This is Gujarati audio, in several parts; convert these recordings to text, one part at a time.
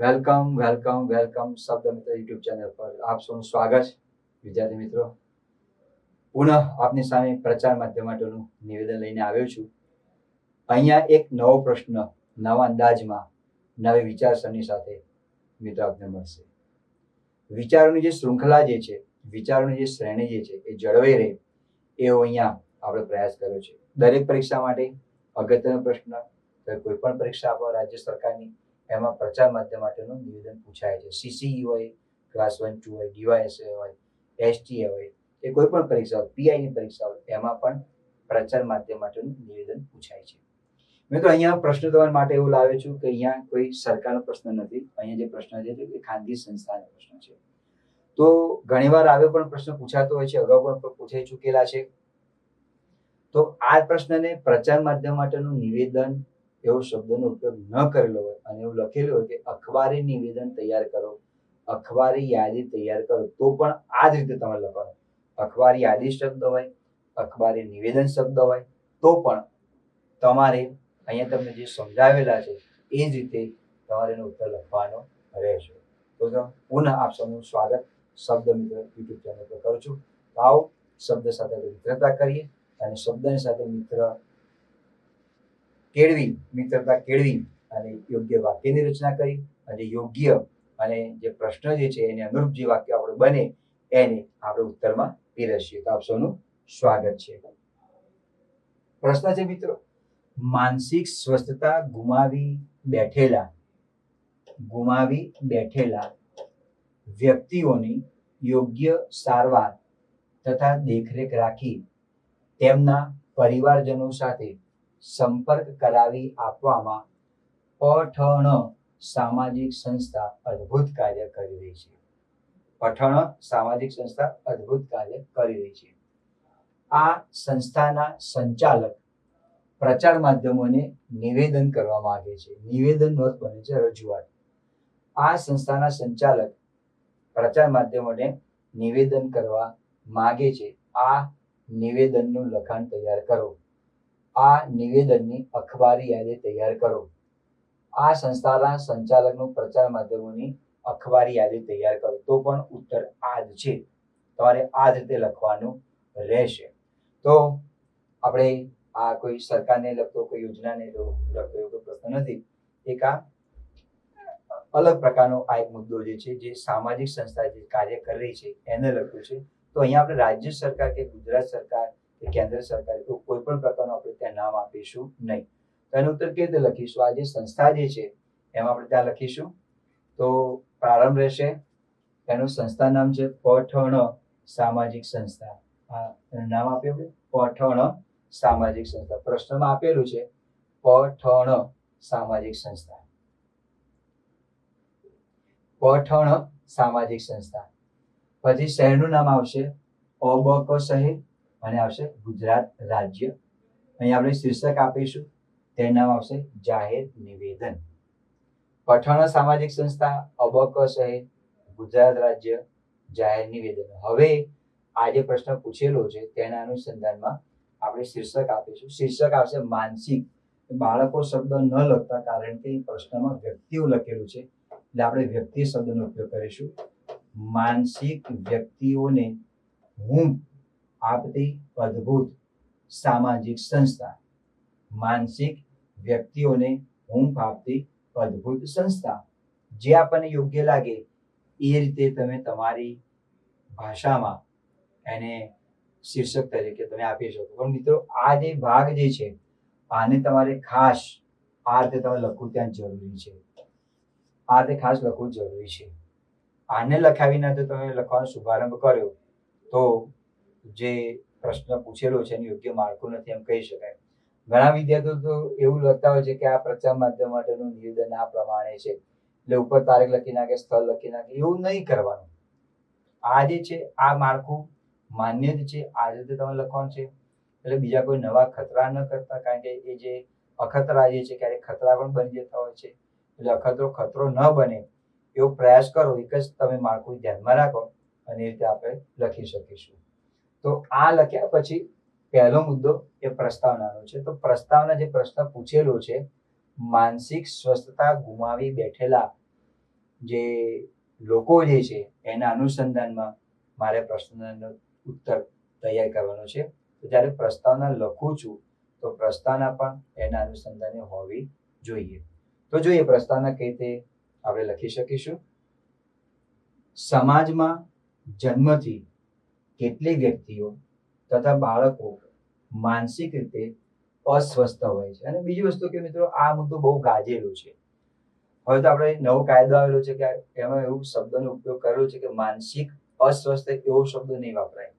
વેલકમ વેલકમ વેલકમ શબ્દ મિત્ર યુટ્યુબ ચેનલ પર આપ સૌનું સ્વાગત છે. વિદ્યાર્થી મિત્રો, પુનઃ આપની સામે પ્રચાર માધ્યમ માટેનું નિવેદન લઈને આવ્યો છું. અહીંયા એક નવો પ્રશ્ન નવા અંદાજમાં નવી વિચારસરણી સાથે મિત્રો આપને મળશે. વિચારોની જે શૃંખલા જે છે, વિચારોની જે શ્રેણી જે છે, એ જળવાઈ રહે એવો અહીંયા આપણે પ્રયાસ કર્યો છે. દરેક પરીક્ષા માટે અગત્યનો પ્રશ્ન કોઈ પણ પરીક્ષા આપવા રાજ્ય સરકારની એમાં પ્રચાર માધ્યમ માટેનું નિવેદન પૂછાય છે. સીસીઈ હોય ક્લાસ વન ટુ હોય ડીવાયએસએ હોય એસટીએ હોય, એ કોઈ પણ પરીક્ષા હોય પીઆઈની પરીક્ષા હોય, એમાં પણ પ્રચાર માધ્યમ માટેનું નિવેદન પૂછાય છે. મિત્રો, અહીંયા પ્રશ્ન તમારા માટે એવું લાવે છું કે અહીંયા કોઈ સરકારનો પ્રશ્ન નથી. અહીંયા જે પ્રશ્ન છે તે ખાનગી સંસ્થાનો પ્રશ્ન છે. તો ઘણીવાર આવ્યો પણ પ્રશ્ન પૂછાતો હોય છે, અગાઉ પણ પૂછાઈ ચૂકેલા છે. તો આ પ્રશ્નને પ્રચાર માધ્યમ માટેનું નિવેદન એવો શબ્દનો ઉપયોગ ન કરેલો હોય અને એવું લખેલું હોય કે અખબારી નિવેદન તૈયાર કરો, અખબારી યાદી તૈયાર કરો, તો પણ આ જ રીતે તમારે લખવાનું. અખબારી યાદી શબ્દ હોય, અખબારી નિવેદન શબ્દ હોય, તો પણ તમારે અહીંયા તમને જે સમજાવેલા છે, એ જ રીતે તમારે એનો ઉત્તર લખવાનો રહેશે. તો પુનઃ આપ સૌનું સ્વાગત શબ્દ મિત્ર યુટ્યુબ ચેનલ પર કરું છું. આવો શબ્દ સાથે મિત્રતા કરીએ અને શબ્દની સાથે મિત્ર કેળવી, મિત્રતા કેળવી અને યોગ્ય વાક્યની રચના કરી અને યોગ્ય અને જે પ્રશ્ન જે છે એને અનુરૂપ જે વાક્ય આપણે બને એને આપણે ઉત્તરમાં પીરસીએ. તો આપ સૌનું સ્વાગત છે. પ્રશ્ન છે મિત્રો, માનસિક સ્વસ્થતા ગુમાવી બેઠેલા ગુમાવી બેઠેલા વ્યક્તિઓની યોગ્ય સારવાર તથા દેખરેખ રાખી તેમના પરિવારજનો સાથે સંપર્ક કરાવી આપવામાં પઠણ સામાજિક સંસ્થા અદ્ભુત કાર્ય કરી રહી છે. પઠણ સામાજિક સંસ્થા અદ્ભુત કાર્ય કરી રહી છે. આ સંસ્થાના સંચાલક પ્રચાર માધ્યમોને નિવેદન કરવા માંગે છે. નિવેદન નોંધ બને છે રજૂઆત. આ સંસ્થાના સંચાલક પ્રચાર માધ્યમોને નિવેદન કરવા માગે છે. આ નિવેદનનું લખાણ તૈયાર કરો. આ નિવેદનની અખબારી યાદી તૈયાર કરો. આ સંસ્થાના સંચાલકનું પ્રચાર માધ્યમોની અખબારી યાદી તૈયાર કરો. તો પણ ઉત્તર આ જ છે. તમારે આ જ રીતે લખવાનું રહેશે. તો આપણે આ કોઈ સરકારને લગતો કોઈ યોજનાને લગતો એવો પ્રશ્ન નથી. એક આ અલગ પ્રકારનો આ એક મુદ્દો જે છે, જે સામાજિક સંસ્થા જે કાર્ય કરી રહી છે, એને લગતું છે. તો અહીંયા આપણે રાજ્ય સરકાર કે ગુજરાત સરકાર કે કેન્દ્ર સરકારે તો કોઈ પણ પ્રકારનું આપણે ત્યાં નામ આપીશું નહીં. તો એનો ઉત્તર કેવી રીતે લખીશું? આ જે સંસ્થા જે છે, એમાં આપણે ત્યાં લખીશું. તો પ્રારંભ રહેશે. એનું સંસ્થા નામ છે પઠણ સામાજિક સંસ્થા. આ નામ આપ્યું પઠણ સામાજિક સંસ્થા. પ્રશ્નમાં આપેલું છે, પઠણ સામાજિક સંસ્થા. પઠણ સામાજિક સંસ્થા. પછી શહેરનું નામ આવશે અબક શહેર અને આવશે ગુજરાત રાજ્ય. અહીં આપણે શીર્ષક આપીશું. તેનું નામ આવશે જાહેર નિવેદન. પઠાણ સામાજિક સંસ્થા અબક શહેર ગુજરાત રાજ્ય જાહેર નિવેદન. હવે આ જે પ્રશ્ન પૂછેલો છે તેના અનુસંધાનમાં આપણે શીર્ષક આપીશું. શીર્ષક આવશે માનસિક. બાળકો શબ્દ ન લખતા કારણ કે પ્રશ્નમાં વ્યક્તિઓ લખેલું છે. એટલે આપણે વ્યક્તિ શબ્દનો ઉપયોગ કરીશું. માનસિક વ્યક્તિઓને હું આપતી અદ્ભુત સામાજિક સંસ્થા. માનસિક વ્યક્તિઓને હુંફ આપતી અદ્ભુત સંસ્થા. જે આપણને યોગ્ય લાગે એ રીતે તમે તમારી ભાષામાં એને શીર્ષક તરીકે તમે આપી શકો. પણ મિત્રો, આ જે ભાગ જે છે, આને તમારે ખાસ આ રીતે તમે લખવું ત્યાં જરૂરી છે. આ રીતે ખાસ લખવું જરૂરી છે. આને લખાવીને તો તમે લખવાનો શુભારંભ કર્યો, તો જે પ્રશ્ન પૂછેલો છે એનું યોગ્ય માળખું નથી એમ કહી શકાય. ઘણા વિદ્યાર્થીઓ તો એવું લખતા હોય છે કે આ પ્રચાર માધ્યમ માટેનું નિવેદન આ પ્રમાણે છે. એટલે ઉપર તારીખ લખી નાખે, સ્થળ લખી નાખે, એવું નહીં કરવાનું. આ જે છે, આ માળખું માન્ય જ છે, આ રીતે તમે લખવાનું છે. એટલે બીજા કોઈ નવા ખતરા ન કરતા, કારણ કે એ જે અખતરા જે છે, ક્યારેક ખતરા પણ બની જતા હોય છે. એટલે અખતરો ખતરો ન બને, એવો પ્રયાસ કરો. એક જ તમે માળખું ધ્યાનમાં રાખો અને એ રીતે આપણે લખી શકીશું. તો આ લખ્યા પછી પહેલો મુદ્દો એ પ્રસ્તાવનાનો છે. તો પ્રસ્તાવના જે પ્રશ્ન પૂછેલો છે, માનસિક સ્વસ્થતા ગુમાવી બેઠેલા જે લોકો જે છે, એના અનુસંધાનમાં મારે પ્રશ્નનો ઉત્તર તૈયાર કરવાનો છે. તો જ્યારે પ્રસ્તાવના લખું છું, તો પ્રસ્તાવના પણ એના અનુસંધાને હોવી જોઈએ. તો જોઈએ પ્રસ્તાવના કઈ રીતે આપણે લખી શકીશું. સમાજમાં જન્મથી કેટલીક વ્યક્તિઓ તથા બાળકો માનસિક રીતે અસ્વસ્થ હોય છે. અને બીજી વસ્તુ કે મિત્રો, આ મુદ્દો બહુ ગાજેલો છે. હવે તો આપણે નવો કાયદો આવેલો છે કે એમાં એવું શબ્દનો ઉપયોગ કરેલો છે કે માનસિક અસ્વસ્થ એવો શબ્દ નહીં વપરાય.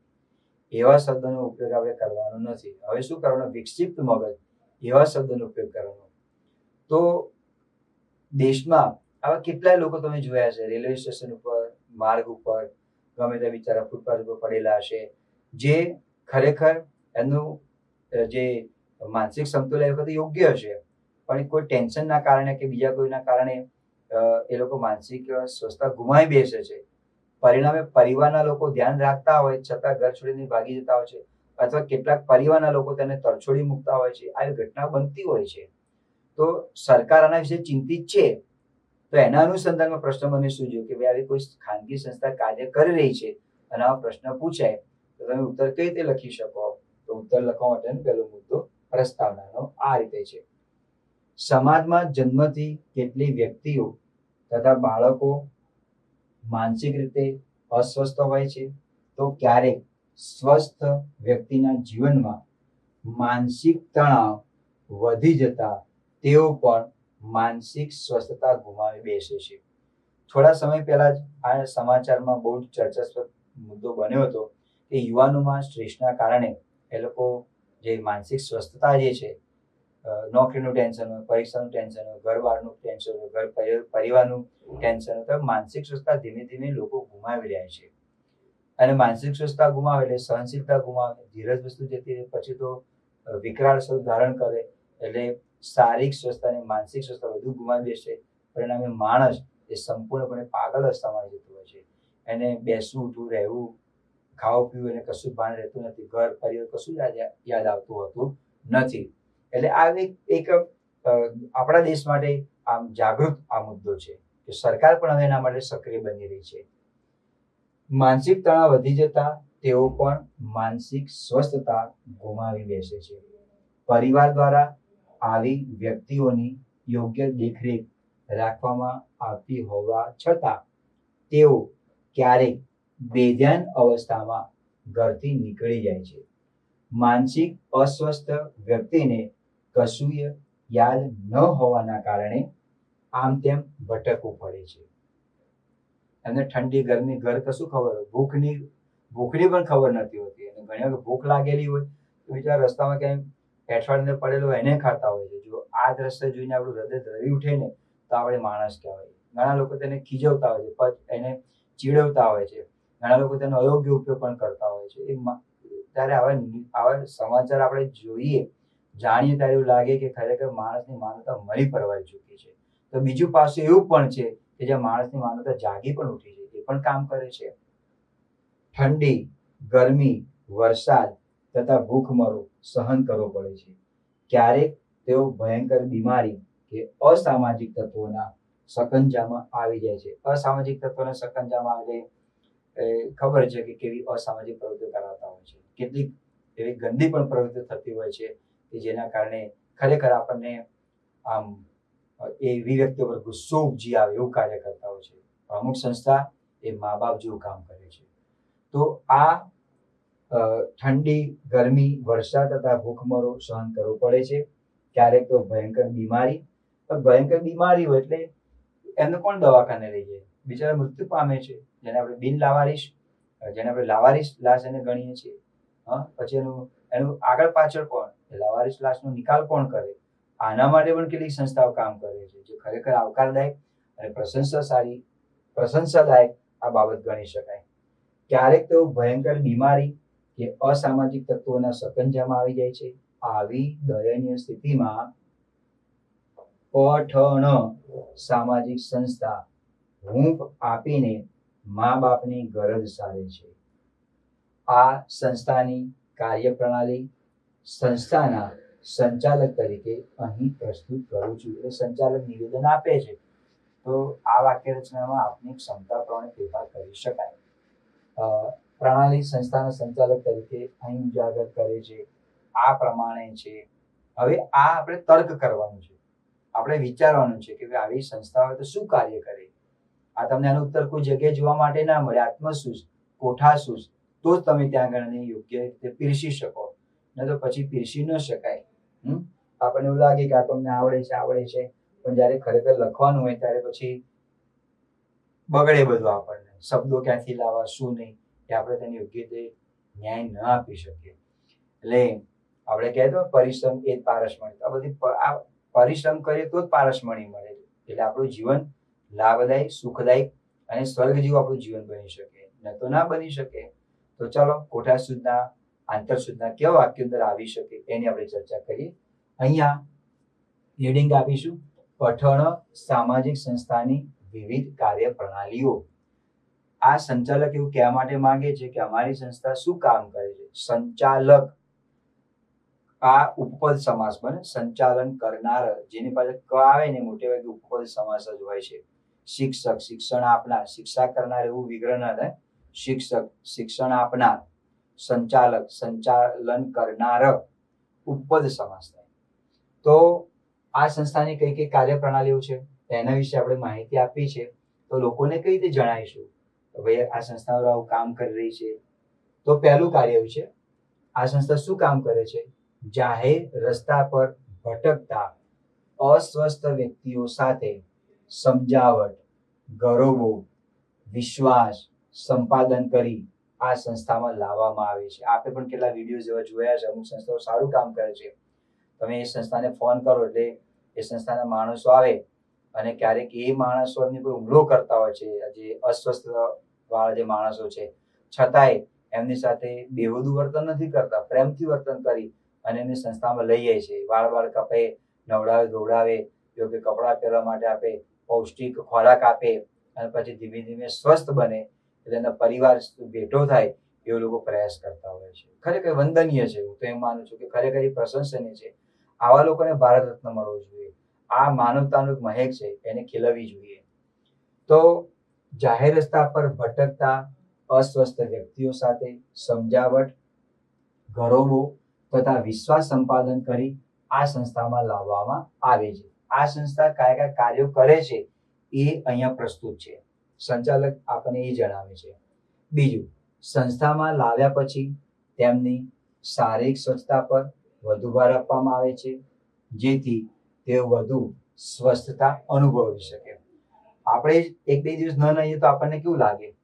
એવા શબ્દનો ઉપયોગ આપણે કરવાનો નથી. હવે શું કરવાનું? વિક્ષિપ્ત મગજ એવા શબ્દનો ઉપયોગ કરવાનો. તો દેશમાં આવા કેટલાય લોકો તમે જોયા છે રેલવે સ્ટેશન ઉપર, માર્ગ ઉપર ગમે તે બિચારા ફૂટપાથ ઉપર પડેલા હશે. જે ખરેખર એનું જે માનસિક સંતુલન એ વખતે યોગ્ય હશે પણ કોઈ ટેન્શનના કારણે કે બીજા કોઈના કારણે એ લોકો માનસિક સ્વસ્થતા ગુમાવી બેસે છે. પરિણામે પરિવારના લોકો ધ્યાન રાખતા હોય, છતાં ઘર છોડીને ભાગી જતા હોય છે, અથવા કેટલાક પરિવારના લોકો તેને તરછોડી મૂકતા હોય છે. આવી ઘટના બનતી હોય છે. તો સરકાર આના વિશે ચિંતિત છે? તો એના અનુસંધાનમાં પ્રશ્ન મને શું જોયું કે ભાઈ, આવી કોઈ ખાનગી સંસ્થા કાર્ય કરી રહી છે? અને આવા પ્રશ્ન પૂછાય. તો તમે ઉત્તર કઈ રીતે લખી શકો? તો ઉત્તર લખવા માટેનો પહેલો મુદ્દો પ્રસ્તાવનાનો આ રીતે છે. સમાજમાં જન્મથી કેટલી વ્યક્તિઓ તથા બાળકો માનસિક રીતે અસ્વસ્થ હોય છે? તો ક્યારેક સ્વસ્થ વ્યક્તિના જીવનમાં માનસિક તણાવ વધી જતા તેઓ પણ માનસિક સ્વસ્થતા ગુમાવી બેસે છે. થોડા સમય પહેલા જ આ સમાચારમાં બહુ ચર્ચાસ્પદ મુદ્દો બન્યો હતો કે યુવાનોમાં સ્ટ્રેસના કારણે એ લોકો જે માનસિક સ્વસ્થતા જે છે નોકરીનું ટેન્શન હોય, પરીક્ષાનું ટેન્શન હોય ઘર બહારનું ટેન્શન હોય, ઘર પરિવારનું ટેન્શન હોય, તો માનસિક સ્વસ્થતા ધીમે ધીમે લોકો ગુમાવી રહ્યા છે. અને માનસિક સ્વસ્થતા ગુમાવે એટલે સહનશીલતા ગુમાવે, ધીરજ વસ્તુ જતી રહે, પછી તો વિકરાળ સ્વરૂપ ધારણ કરે, એટલે શારીરિક સ્વસ્થતા અને માનસિક સ્વસ્થતા વધુ ગુમાવી બેસે પરિણામે માણસ એ સંપૂર્ણપણે પાગલ અવસ્થામાં જતો હોય છે. એને બેસવું, ઉઠવું, રહેવું, ખાવું, પીવું એને કશું ભાન રહેતું નથી. ઘર, પરિવાર કશું યાદ યાદ આવતું હોતું નથી. એટલે આ એક આપણા દેશ માટે આમ જાગૃત આ મુદ્દો છે કે સરકાર પણ હવે એના માટે સક્રિય બની રહી છે. માનસિક તણાવ વધી જતા તેઓ પણ માનસિક સ્વસ્થતા ગુમાવી બેસે છે. પરિવાર દ્વારા આવી વ્યક્તિઓની યોગ્ય દેખરેખ રાખવામાં આવતી હોવા છતાં, તેઓ ક્યારેક બેધ્યાન અવસ્થામાં ઘરથી નીકળી જાય છે. માનસિક અસ્વસ્થ વ્યક્તિને કશુંય યાદ ન હોવાના કારણે આમ તેમ ભટકવું પડે છે. એમને ઠંડી, ગરમી, ઘર કશું ખબર હોય? ભૂખની ભૂખની પણ ખબર નથી હોતી. અને ઘણી વખત ભૂખ લાગેલી હોય તો બિચારા રસ્તામાં ક્યાંય પેઠવાડીને પડેલો એને ખાતા હોય છે. જો આ દ્રશ્ય જોઈને આપણું હૃદય ધરી ઉઠે ને, તો આપણે માણસ કહેવાય. ઘણા લોકો તેને ખીજવતા હોય છે એને ચીડવતા હોય છે. ઘણા લોકો તેનો અયોગ્ય ઉપયોગ પણ કરતા હોય છે. એ ત્યારે આવા આવા સમાચાર આપણે જોઈએ, જાણીએ ત્યારે એવું લાગે કે ખરેખર માણસની માનવતા મરી પરવાઈ ચૂકી છે. તો બીજું પાસું એવું પણ છે કે જ્યાં માણસની માનવતા જાગી પણ ઉઠી છે, એ પણ કામ કરે છે. ઠંડી, ગરમી, વરસાદ તથા ભૂખમરો સહન કરવો પડે છે. ક્યારેક તેઓ ભયંકર બીમારી કે અસામાજિક તત્વોના સકંજામાં આવી જાય છે. અસામાજિક તત્વોના સકંજામાં આવે ખબર છે કે કેવી અસામાજિક પ્રવૃત્તિઓ કરાવતા હોય છે. કેટલીક એવી ગંદી પણ પ્રવૃત્તિ થતી હોય છે કે જેના કારણે ખરેખર આપણને આમ એવી વ્યક્તિ પર ગુસ્સો ઉપજી આવે એવું કાર્ય કરતા હોય છે. અમુક સંસ્થા એ મા બાપ જેવું કામ કરે છે. તો આ ઠંડી, ગરમી, વરસાદ તથા ભૂખમરો સહન કરવો પડે છે. ક્યારેક તો ભયંકર બીમારી, પણ ભયંકર બીમારી હોય એટલે એમને કોણ દવાખાને લઈ જાય? બિચારા મૃત્યુ પામે છે. જેને આપણે બિન લાવારીશ, જેને આપણે લાવારીશ લાશ એને ગણીએ છીએ. હા, પછી એનું એનું આગળ પાછળ કોણ? લાવારીશ લાશનો નિકાલ કોણ કરે? આના માટે પણ કેટલીક સંસ્થાઓ કામ કરે છે, જે ખરેખર આવકારદાયક અને પ્રશંસા સારી પ્રશંસાદાયક આ બાબત ગણી શકાય. ક્યારેક તો ભયંકર બીમારી કે અસામાજિક તત્વોના સકંજામાં આવી જાય છે. આવી દયનીય સ્થિતિમાં પઠણ સામાજિક સંસ્થા હૂંફ આપીને મા બાપની ગરજ સારે છે. આ સંસ્થાની કાર્યપ્રણાલી સંસ્થાના સંચાલક તરીકે અહીં પ્રસ્તુત કરું છું. એટલે સંચાલક નિવેદન આપે છે. તો આ વાક્ય રચનામાં આપની ક્ષમતા પ્રમાણે ફેરફાર કરી શકાય. પ્રણાલી સંસ્થાના સંચાલક તરીકે અહીં ઉજાગર કરે છે. આ પ્રમાણે છે. હવે આ આપણે તર્ક કરવાનું છે. આપણે વિચારવાનું છે કે આવી સંસ્થાઓ તો શું કાર્ય કરે? આ તમને આનો ઉત્તર કોઈ જગ્યાએ જોવા માટે ના મળે. આત્મસૂઝ, કોઠાસૂઝ, તો જ તમે ત્યાં આગળ યોગ્ય રીતે પીરસી શકો. ન તો પછી પીરસી ન શકાય. હમ? આપણને એવું લાગે કે આ તમને આવડે છે આવડે છે. પણ જ્યારે ખરેખર લખવાનું હોય ત્યારે પછી બગડે બધું આપણને. શબ્દો ક્યાંથી લાવવા, શું નહીં? એ આપણે તેને યોગ્ય રીતે ન્યાય ન આપી શકીએ. એટલે આપણે કહેતો પરિશ્રમ એ જ પારસમણી. આ બધી આ પરિશ્રમ કરીએ તો જ પારસમણી મળે. એટલે આપણું જીવન લાભદાયી સુખદાયક અને સ્વર્ગ જેવું આપણું જીવન બની શકે. ન તો ના બની શકે. તો ચાલો કોઠા સુધના, આંતર સુધના કેવા વાક્ય અંદર આવી શકે એની આપણે ચર્ચા કરીએ. અહીંયા હેડિંગ આપીશું. પઠણ સામાજિક સંસ્થાની વિવિધ કાર્ય પ્રણાલીઓ આ સંચાલક એવું કહેવા માટે માંગે છે કે અમારી સંસ્થા શું કામ કરે છે? સંચાલક. આ ઉપપદ સમાસ બને. સંચાલન કરનાર, જેની પાસે ક આવે ને મોટે ભાગે ઉપપદ સમાસ જ હોય છે. શિક્ષક, શિક્ષણ આપનાર, શિક્ષા કરનાર એવું વિગ્રહ ના થાય. શિક્ષક, શિક્ષણ આપનાર, સંચાલક, સંચાલન કરનાર ઉપપદ સમાસ થાય. તો આ સંસ્થાની કઈ કઈ કાર્યપ્રણાલીઓ છે? તેના વિશે આપણે માહિતી આપી છે. તો લોકોને કઈ રીતે જણાવીશું? ભાઈ આ સંસ્થાઓ આવું કામ કરી રહી છે. તો પહેલું કાર્ય છે. આ સંસ્થા શું કામ કરે છે? જાહેર રસ્તા પર ભટકતા અસ્વસ્થ વ્યક્તિઓ સાથે સમજાવટ ગૌરવો વિશ્વાસ સંપાદન કરી આ સંસ્થામાં લાવવામાં આવે છે. આપે પણ કેટલા વીડિયો એવા જોયા છે. અમુક સંસ્થાઓ સારું કામ કરે છે. તમે એ સંસ્થાને ફોન કરો એટલે એ સંસ્થાના માણસો આવે અને ક્યારેક એ માણસોની પર હુમલો કરતા હોય છે. જે અસ્વસ્થ વાળા જે માણસો છે. છતાંય એમની સાથે બેહુદું વર્તન નથી કરતા, પ્રેમથી વર્તન કરી અને એમની સંસ્થામાં લઈ જાય છે. વાળ વાળ કપે નવડાવે, ધોવડાવે યોગ્ય કપડાં પહેરવા માટે આપે, પૌષ્ટિક ખોરાક આપે અને પછી ધીમે ધીમે સ્વસ્થ બને એટલે એના પરિવાર ભેટો થાય એવો લોકો પ્રયાસ કરતા હોય છે. ખરેખર વંદનીય છે. હું તો એમ માનું છું કે ખરેખર એ પ્રશંસનીય છે. આવા લોકોને ભારત રત્ન મળવો જોઈએ. આ માનવતાનું મહેક છે. એને ખીલવવી જોઈએ. તો જાહેર રસ્તા પર ભટકતા અસ્વસ્થ વ્યક્તિઓ સાથે સમજાવટ ઘરોબો તથા વિશ્વાસ સંપાદન કરી આ સંસ્થામાં લાવવામાં આવે છે. આ સંસ્થા કયા કયા કાર્યો કરે છે એ અહીંયા પ્રસ્તુત છે. સંચાલક આપણને એ જણાવે છે. બીજું, સંસ્થામાં લાવ્યા પછી તેમની શારીરિક સ્વચ્છતા પર વધુ ભાર આપવામાં આવે છે, જેથી તેઓ વધુ સ્વસ્થતા અનુભવી શકે. આપણે એક બે દિવસ ન નાહીએ તો આપણને કેવું લાગે?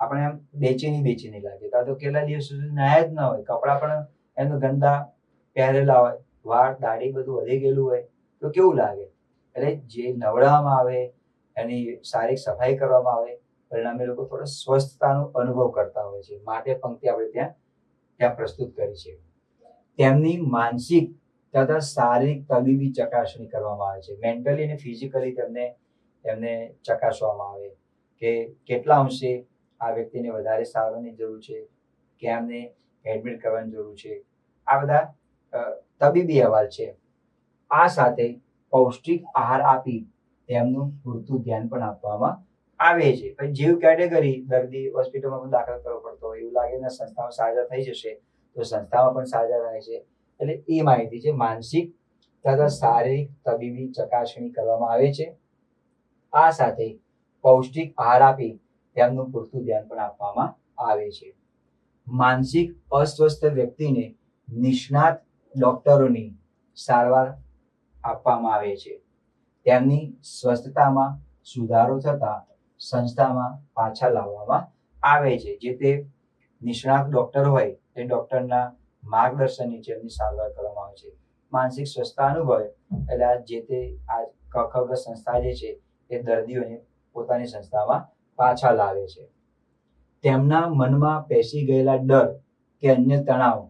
આપણે આમ બેચેની બેચેની લાગે. કાં તો કેટલા દિવસ સુધી નાયા જ ના હોય. કપડાં પણ એનો ગંદા પહેરેલા હોય. વાળ, દાઢી બધું વધી ગયેલું હોય. તો કેવું લાગે? એટલે જે નવડાવવામાં આવે, એની શારીરિક સફાઈ કરવામાં આવે, પરિણામે લોકો થોડો સ્વસ્થતાનો અનુભવ કરતા હોય છે. માટે પંક્તિ આપણે ત્યાં ત્યાં પ્રસ્તુત કરી છે. તેમની માનસિક તથા શારીરિક તબીબી ચકાસણી કરવામાં આવે છે. મેન્ટલી અને ફિઝિકલી તેમને તેમને ચકાસવામાં આવે કે કેટલા અંશે આ વ્યક્તિને વધારે સારવારની જરૂર છે કે એમને એડમિટ કરવાની જરૂર છે. આ બધા તબીબી અહેવાલ છે. આ સાથે પૌષ્ટિક આહાર આપી તેમનું પૂરતું ધ્યાન પણ આપવામાં આવે છે. પછી જીવ કેટેગરી દર્દી હોસ્પિટલમાં પણ દાખલ કરવો પડતો હોય, એવું લાગે ને સંસ્થામાં સાજા થઈ જશે, તો સંસ્થામાં પણ સાજા થાય છે. એટલે એ માહિતી છે, માનસિક તથા શારીરિક તબીબી ચકાસણી કરવામાં આવે છે. આ સાથે પૌષ્ટિક આહાર આપી તેમનું પૂરતું ધ્યાન પણ આપવામાં આવે છે. માનસિક અસ્વસ્થ વ્યક્તિને નિષ્ણાત ડોક્ટરોની સારવાર આપવામાં આવે છે. તેમની સ્વસ્થતામાં સુધારો થતા સંસ્થામાં પાછા લાવવામાં આવે છે. જે તે નિષ્ણાત ડોક્ટર હોય તે ડોક્ટરના માર્ગદર્શન નીચે એમની સારવાર કરવામાં આવે છે. માનસિક સ્વસ્થતા અનુભવે એટલે જે તે આ કખગ સંસ્થા જે છે એ દર્દીઓને પોતાની સંસ્થામાં પાછા લાવે છે. તેમના મનમાં પેસી ગયેલા ડર કે અન્ય તણાવ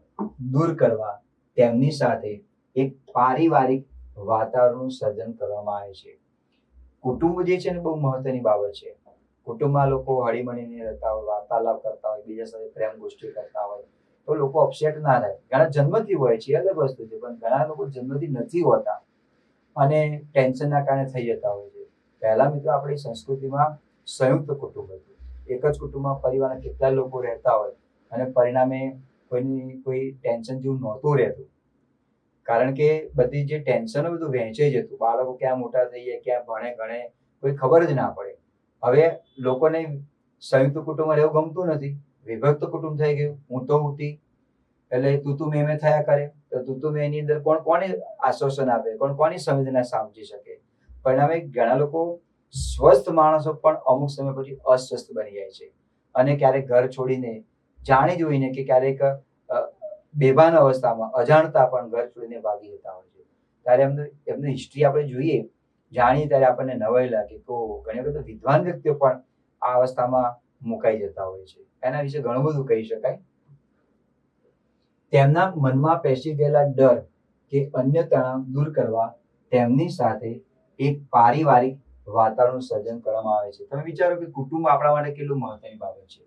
દૂર કરવા તેમની સાથે એક પારિવારિક વાતાવરણનું સર્જન કરવામાં આવે છે. કુટુંબ જે છે ને બહુ મહત્વની બાબત છે. કુટુંબમાં લોકો હળીમળીને રહેતા હોય, વાર્તાલાપ કરતા હોય બીજા સાથે પ્રેમ ગોષ્ઠી કરતા હોય, તો લોકો અપસેટ ના થાય. ઘણા જન્મથી હોય છે અલગ વસ્તુ છે, પણ ઘણા લોકો જન્મથી નથી હોતા અને ટેન્શનના કારણે થઈ જતા હોય પહેલા મિત્રો આપણી સંસ્કૃતિમાં સંયુક્ત કુટુંબ હતું. એક જ કુટુંબમાં પરિવારના કેટલા લોકો રહેતા હોય અને પરિણામે કોઈની, કોઈ ટેન્શન જેવું નહોતું રહેતું. કારણ કે બધી જે ટેન્શનો બધું વહેંચાઈ જતું. બાળકો ક્યાં મોટા થઈ જાય ક્યાં ભણે ગણે, કોઈ ખબર જ ના પડે. હવે લોકોને સંયુક્ત કુટુંબમાં રહેવું ગમતું નથી. વિભક્ત કુટુંબ થઈ ગયું. હું તો હુંતી. એટલે તું તું મેં થયા કરે. તો તું તું મેં એની અંદર કોણ, કોને આશ્વાસન આપે? કોણ, કોની સંવેદના સમજી શકે? પરિણામે ઘણા લોકો સ્વસ્થ માણસો પણ અમુક સમય પછી અસ્વસ્થ બની જાય છે. અને ક્યારેક ઘર છોડીને જાણી જોઈને કે ક્યારેક બેભાન અવસ્થામાં અજાણતા પણ ઘર છોડીને ભાગી જતા હોય છે. ત્યારે એમને, એમની હિસ્ટ્રી આપણે જોઈએ, જાણીએ ત્યારે આપણને નવાઈ લાગે તો ઘણી વખત વિદ્વાન વ્યક્તિઓ પણ આ અવસ્થામાં મુકાઈ જતા હોય છે. એના વિશે ઘણું બધું કહી શકાય. તેમના મનમાં પેસી ગયેલા ડર કે અન્ય તણાવ દૂર કરવા તેમની સાથે એક પારિવારિક વાતાવરણનું સર્જન કરવામાં આવે છે. તમે વિચારો કે કુટુંબ આપણા માટે કેટલું મહત્વની બાબત છે.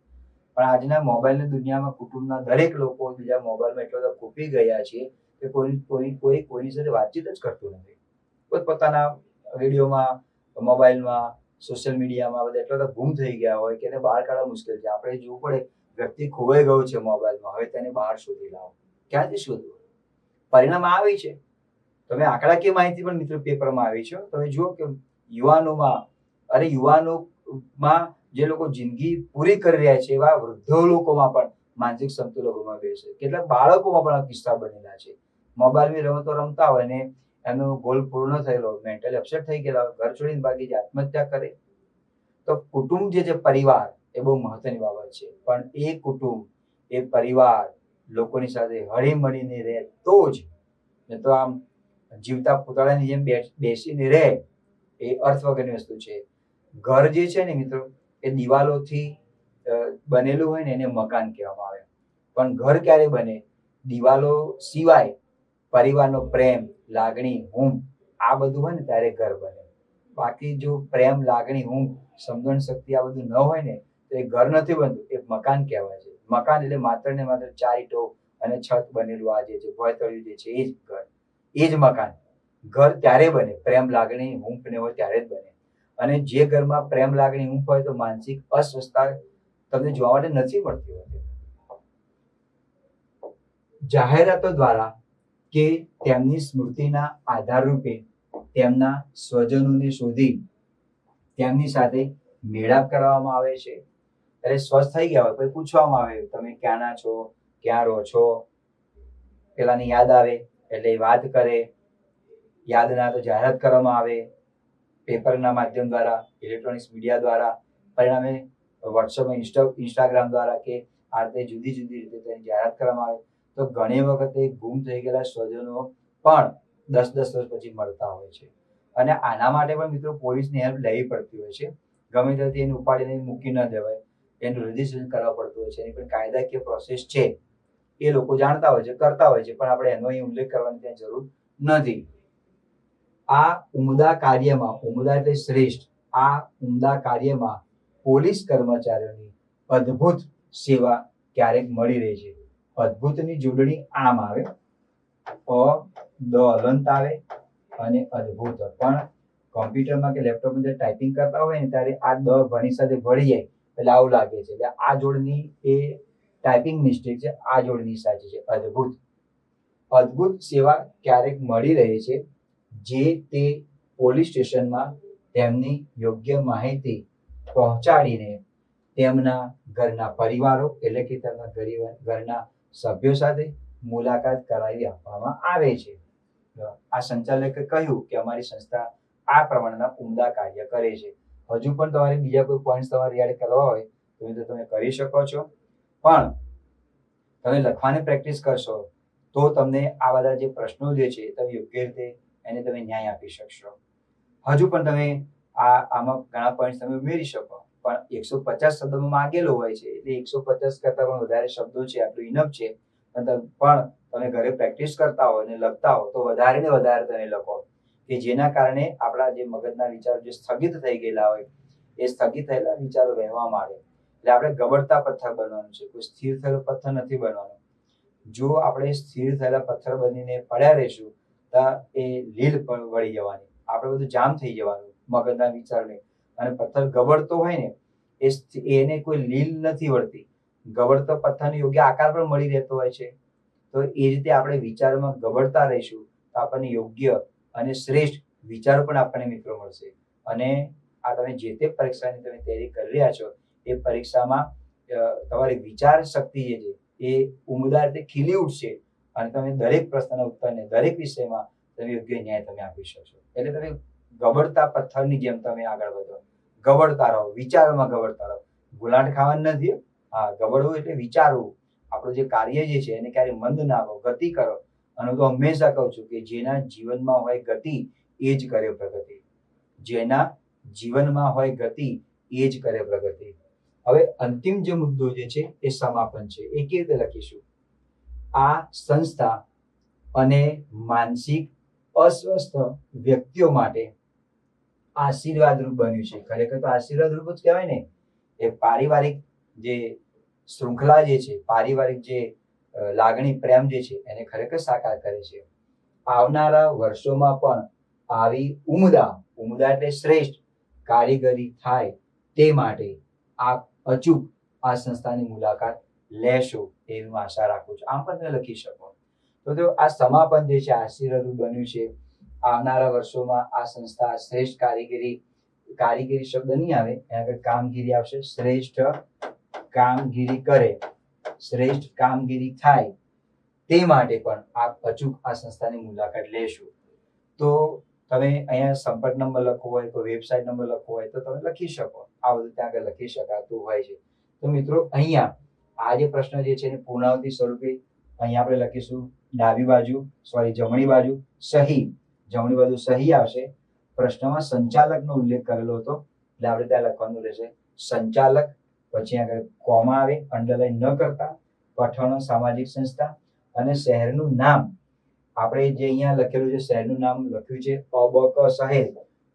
પણ આજના મોબાઈલની દુનિયામાં કુટુંબના દરેક લોકો બીજા મોબાઈલમાં એટલા બધા ખૂપી ગયા છે કે કોઈ કોઈ કોઈ, કોઈની સાથે વાતચીત જ કરતું નથી. પોતપોતાના વિડીયોમાં, મોબાઈલમાં, સોશિયલ મીડિયામાં બધા એટલા બધા ગુમ થઈ ગયા હોય કે એને બહાર કાઢવા મુશ્કેલ છે. આપણે જોવું પડે વ્યક્તિ ખોવાઈ ગયો છે મોબાઈલમાં. હવે તેને બહાર શોધી લાવો. ક્યાંથી શોધવું? પરિણામ આવી છે. તમે આંકડાકીય માહિતી પણ મિત્રો પેપરમાં આવી છે. તમે જુઓ કે યુવાનોમાં અરે યુવાનોમાં જે લોકો જિંદગી પૂરી કરી રહ્યા છે એવા વૃદ્ધો લોકોમાં પણ માનસિક સંતુલન ગુમાવે છે. કેટલાક બાળકોમાં પણ આ કિસ્સા બનેલા છે. મોબાઈલની રમતો રમતા હોય ને એનો ગોલ પૂર્ણ થયેલો મેન્ટલી અપસેટ થઈ ગયેલા હોય, ઘર છોડીને બાકી આત્મહત્યા કરે. તો કુટુંબ જે છે પરિવાર એ બહુ મહત્વની બાબત છે. પણ એ કુટુંબ એ પરિવાર લોકોની સાથે હળી મળીને રહે તો જ ને તો આમ જીવતા પૂતળાની જેમ બેસ- બેસીને રહે, એ અર્થ વગરની વસ્તુ છે. ઘર જે છે ને મિત્રો, એ દિવાલોથી બનેલું હોય ને એને મકાન કહેવામાં આવે. પણ ઘર ક્યારે બને? દિવાલો સિવાય પરિવારનો પ્રેમ, લાગણી ઊંઘ આ બધું હોય ને ત્યારે ઘર બને. બાકી જો પ્રેમ, લાગણી ઊંઘ સમજણ શક્તિ આ બધું ન હોય ને, તો એ ઘર નથી બનતું, એ મકાન કહેવાય છે. મકાન એટલે માત્ર ને માત્ર ચાર ઈટો અને છત બનેલું આ જે ભોયતળિયું જે છે, એ જ ઘર. એ જ મકાન. ઘર ત્યારે બને, પ્રેમ લાગણી, ઊંઘ ને હોય ત્યારે જ બને. અને જે ઘરમાં પ્રેમ, લાગણી, ઊંઘ હોય તો માનસિક અસ્વસ્થતા તમને જોવા માટે નથી મળતી હોતી જાહેરાતો દ્વારા કે તેમની સ્મૃતિના આધાર રૂપે તેમના સ્વજનોને શોધી તેમની સાથે મેળાપ કરવામાં આવે છે. ત્યારે સ્વસ્થ થઈ ગયા હોય પછી પૂછવામાં આવે, તમે ક્યાંના છો? ક્યાં રહો છો? પેલાની યાદ આવે. એટલે એ વાત કરે. યાદ ના તો જાહેરાત કરવામાં આવે. પેપરના માધ્યમ દ્વારા ઇલેક્ટ્રોનિક્સ મીડિયા દ્વારા, પરિણામે વોટ્સઅપ ઇન્સ્ટા ઇન્સ્ટાગ્રામ દ્વારા કે આ રીતે જુદી જુદી રીતે તેની જાહેરાત કરવામાં આવે. તો ઘણી વખતે ગુમ થઈ ગયેલા સ્વજનો પણ દસ દસ વર્ષ પછી મળતા હોય છે. અને આના માટે પણ મિત્રો પોલીસની હેલ્પ લેવી પડતી હોય છે. ગમે ત્યાંથી એને ઉપાડીને મૂકી ન દેવાય. એનું રજીસ્ટ્રેશન કરવા પડતું હોય છે. એની પણ કાયદાકીય પ્રોસેસ છે. એ લોકો જાણતા હોય છે, કરતા હોય છે, પણ આપણે એનો અહીં ઉલ્લેખ કરવાની ત્યાં જરૂર નથી. આ ઉમદા કાર્યમાં, ઉમદા એટલે શ્રેષ્ઠ, આ ઉમદા કાર્યમાં પોલીસ કર્મચારીઓની અદ્ભુત સેવા ક્યારેક મળી રહી છે. અદ્ભુતની જોડણી આમ આવે અ દ અલંત આવે અને અદ્ભુત. પણ કોમ્પ્યુટરમાં કે લેપટોપમાં જ્યારે ટાઈપિંગ કરતા હોય ને ત્યારે આ દ ભણી સાથે ભળી જાય, એટલે આવું લાગે છે. એટલે આ જોડણી એ ટાઈપિંગ મિસ્ટેક છે, આ જોડણી સાચી છે. અદ્ભુત. અદ્ભુત સેવા ક્યારેક મળી રહે છે, જે તે પોલીસ સ્ટેશનમાં તેમની યોગ્ય માહિતી પહોંચાડીને તેમના ઘરના પરિવારો, એટલે કે તેમના ઘરના સભ્યો સાથે મુલાકાત કરાવી આપવામાં આવે છે. આ સંચાલકે કહ્યું કે અમારી સંસ્થા આ પ્રમાણના ઉમદા કાર્ય કરે છે. હજુ પણ તમારે બીજા કોઈ પોઈન્ટ તમારે યાદ કરવા હોય તો તમે કરી શકો છો. પણ તમે લખવાની પ્રેક્ટિસ કરશો, તો તમને આ બધા જે પ્રશ્નો જે છે, તમે યોગ્ય રીતે એને તમે ન્યાય આપી શકશો. હજુ પણ તમે આ, આમાં ઘણા પોઈન્ટ તમે ઉમેરી શકો, પણ એકસો પચાસ શબ્દોમાં માંગેલો હોય છે, એટલે એકસો પચાસ કરતા પણ વધારે શબ્દો છે આટલું ઇનફ છે, પણ તમે ઘરે પ્રેક્ટિસ કરતા હો અને લખતા હો, તો વધારે ને વધારે તમે લખો. કે જેના કારણે આપણા જે મગજના વિચારો જે સ્થગિત થઈ ગયેલા હોય, એ સ્થગિત થયેલા વિચારો વહેવા માંડે. એટલે આપણે ગબડતા પથ્થર બનવાનું છે. કોઈ સ્થિર થયેલો પથ્થર નથી બનવાનો. જો આપણે સ્થિર થયેલા પથ્થર બનીને પડ્યા રહીશું, તો એ લીલ વળી જવાની. આપણે બધું જામ થઈ જવાનું મગજના વિચારને. અને પથ્થર ગબડતો હોય ને, એ એને કોઈ લીલ નથી વળતી. ગબડતો પથ્થરને યોગ્ય આકાર પણ મળી રહેતો હોય છે. તો એ રીતે આપણે વિચારોમાં ગબડતા રહીશું, તો આપણને યોગ્ય અને શ્રેષ્ઠ વિચારો પણ આપણને મિત્રો મળશે. અને આ તમે જે તે પરીક્ષાની તમે તૈયારી કરી રહ્યા છો એ પરીક્ષામાં તમારી વિચાર શક્તિ જે છે, એ ઉમદા રીતે ખીલી ઉઠશે. અને તમે દરેક પ્રશ્નના ઉત્તરને દરેક વિષયમાં તમે યોગ્ય ન્યાય તમે આપી શકશો. એટલે તમે ગબડતા પથ્થરની જેમ તમે આગળ વધો. ગબડતા રહો, વિચારોમાં ગબડતા રહો. ગુલાટ ખાવાનું નથી હા. ગબડવું એટલે વિચારવું. આપણું જે કાર્ય જે છે, એને ક્યારે મંદ ના આવો ગતિ કરો. અને હું તો હંમેશા કહું છું કે જેના જીવનમાં હોય ગતિ, એ જ કરે પ્રગતિ. જેના જીવનમાં હોય ગતિ, એ જ કરે પ્રગતિ. હવે અંતિમ જે મુદ્દો જે છે એ સમાપન છે. એ કેવી રીતે લખીશું? આ સંસ્થા અને માનસિક અસ્વસ્થ વ્યક્તિઓ માટે આશીર્વાદરૂપ બન્યું છે. ખરેખર તો આશીર્વાદરૂપ જ કહેવાય ને. એ પારિવારિક જે શૃંખલા જે છે, પારિવારિક જે લાગણી પ્રેમ જે છે એને ખરેખર સાકાર કરે છે. આવનારા વર્ષોમાં પણ આવી ઉમદા ઉમદા એટલે શ્રેષ્ઠ કારીગરી થાય તે માટે આપ અચૂક આ સંસ્થાની મુલાકાત લેશો એવી હું આશા રાખું છું. આમ પણ તમે લખી શકો. તો તેઓ આ સમાપન જે છે, આશીર્વાદ બન્યું છે, આવનારા વર્ષોમાં આ સંસ્થા શ્રેષ્ઠ કારીગરી કારીગરી શબ્દ નહીં આવે, એના આગળ કામગીરી આવશે. શ્રેષ્ઠ કામગીરી કરે, શ્રેષ્ઠ કામગીરી થાય, તે માટે પણ આપ અચૂક આ સંસ્થાની મુલાકાત લેશો. તો તમે અહીંયા સંપર્ક નંબર લખવો હોય, કોઈ વેબસાઇટ નંબર લખવો હોય, તો તમે લખી શકો. આ બધું ત્યાં આગળ લખી શકાતું હોય છે. તો મિત્રો, અહીંયા આ જે પ્રશ્ન જે છે એને પૂર્ણાવતી સ્વરૂપે અહીંયા આપણે લખીશું. ડાબી બાજુ, સોરી, જમણી બાજુ, સહી. જમણી બાજુ સહી આવશે. પ્રશ્નમાં સંચાલકનો ઉલ્લેખ કરેલો હતો. એટલે આપણે ત્યાં લખવાનું રહેશે સંચાલક. પછી આગળ કોમા આવે, અંડરલાઈન ન કરતા. પઠાણો સામાજિક સંસ્થા. અને શહેરનું નામ. આપણે જે અહીંયા લખેલું છે, શહેરનું નામ લખ્યું છે અ બ ક શહેર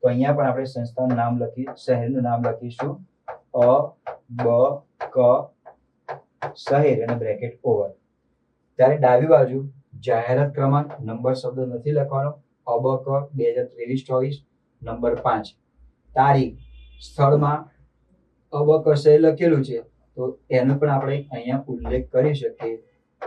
તો અહીંયા પણ આપણે સંસ્થાનું નામ લખી, શહેરનું નામ લખીશું. અ, બ, ક, શહેર અને બ્રેકેટ ઓવર. ત્યારે ડાબી બાજુ જાહેરાત ક્રમાંક, નંબર શબ્દ નથી લખવાનો. અ, બ, ક, બે હજાર ત્રેવીસ, ચોવીસ, નંબર પાંચ. તારીખ, સ્થળમાં અ, બ, ક, શહેર લખેલું છે. તો એનો પણ આપણે અહીંયા ઉલ્લેખ કરી શકીએ.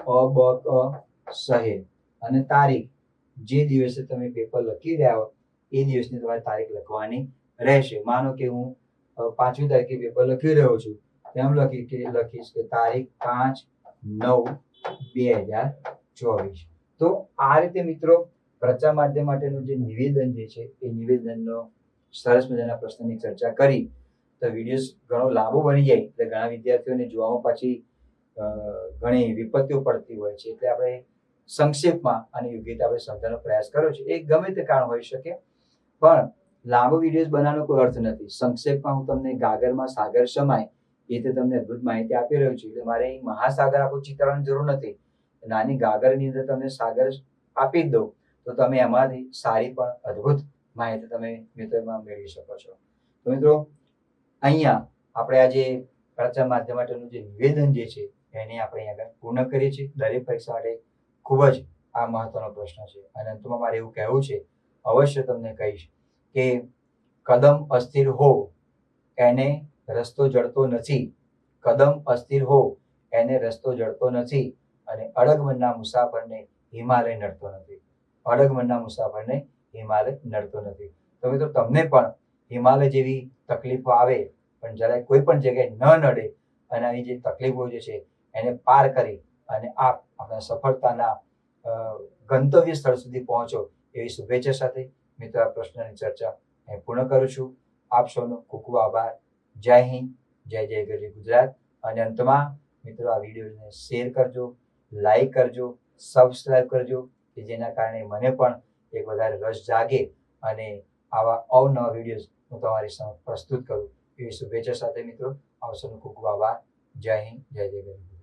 અ, બ, ક, શહેર. અને તારીખ, જે દિવસે તમે પેપર લખી રહ્યા હો એ દિવસની તમારે તારીખ લખવાની રહેશે. માનો કે હું પાંચમી તારીખે પેપર લખી રહ્યો છું એમ લખી કે, લખીશ કે તારીખ પાંચ નવ બે હજાર ચોવીસ. તો આ રીતે મિત્રો પ્રચાર માધ્યમ માટેનું જે નિવેદન જે છે, એ નિવેદનનો સરસ મજાના પ્રશ્નની ચર્ચા કરી. તો વીડિયો ઘણો લાંબો બની જાય, એટલે ઘણા વિદ્યાર્થીઓને જોવામાં પાછી ઘણી વિપત્તિઓ પડતી હોય છે. એટલે આપણે સંક્ષેપમાં આની યોગ્ય રીતે આપણે સમજવાનો પ્રયાસ કર્યો છે. એ ગમે તે કારણ હોઈ શકે પણ લાંબો વીડિયો બનાવવાનો કોઈ અર્થ નથી. સંક્ષેપમાં હું તમને ગાગરમાં સાગર સમાય એ રીતે તમને અદભુત માહિતી આપી રહ્યો છું. એટલે મારે અહીં મહાસાગર આખું ચિત્રવાની જરૂર નથી. નાની ગાગરની અંદર તમને સાગર આપી જ દઉં. તો તમે એમાંથી સારી પણ અદ્ભુત માહિતી તમે મિત્રો એમાં મેળવી શકો છો. તો મિત્રો, અહીંયા આપણે આ જે પ્રચાર માધ્યમ માટેનું જે નિવેદન જે છે, એને આપણે આગળ પૂર્ણ કરીએ છીએ. દરેક પરીક્ષા માટે ખૂબ જ આ મહત્વનો પ્રશ્ન છે. અને અંતમાં મારે એવું કહેવું છે અવશ્ય તમને કહીશ કે કદમ અસ્થિર હો, એને રસ્તો જડતો નથી. કદમ અસ્થિર હો, એને રસ્તો જડતો નથી અને અડગ મનના મુસાફરને હિમાલય નડતો નથી. અડગ મનના મુસાફરને હિમાલય નડતો નથી. તો મિત્રો, તમને પણ હિમાલય જેવી તકલીફો આવે, પણ જરાય કોઈ પણ જગ્યાએ ન નડે અને આવી જે તકલીફો જે છે, એને પાર કરી અને આપ આપણા સફળતાના ગંતવ્ય સ્થળ સુધી પહોંચો એવી શુભેચ્છા સાથે મિત્રો આ પ્રશ્નની ચર્ચા અહીં પૂર્ણ કરું છું. આપ સૌનો ખૂબ ખૂબ આભાર. જય હિન્દ, જય જય ગરવી ગુજરાત. અને અંતમાં મિત્રો આ વિડીયોને શેર કરજો, લાઈક કરજો સબસ્ક્રાઈબ કરજો, કે જેના કારણે મને પણ એક વધારે રસ જાગે અને આવા અવનવા વિડીયોઝ હું તમારી સમક્ષ પ્રસ્તુત કરું. એવી શુભેચ્છા સાથે મિત્રો આવશોનો ખૂબ ખૂબ આભાર. જય હિન્દ, જય જય ગરવી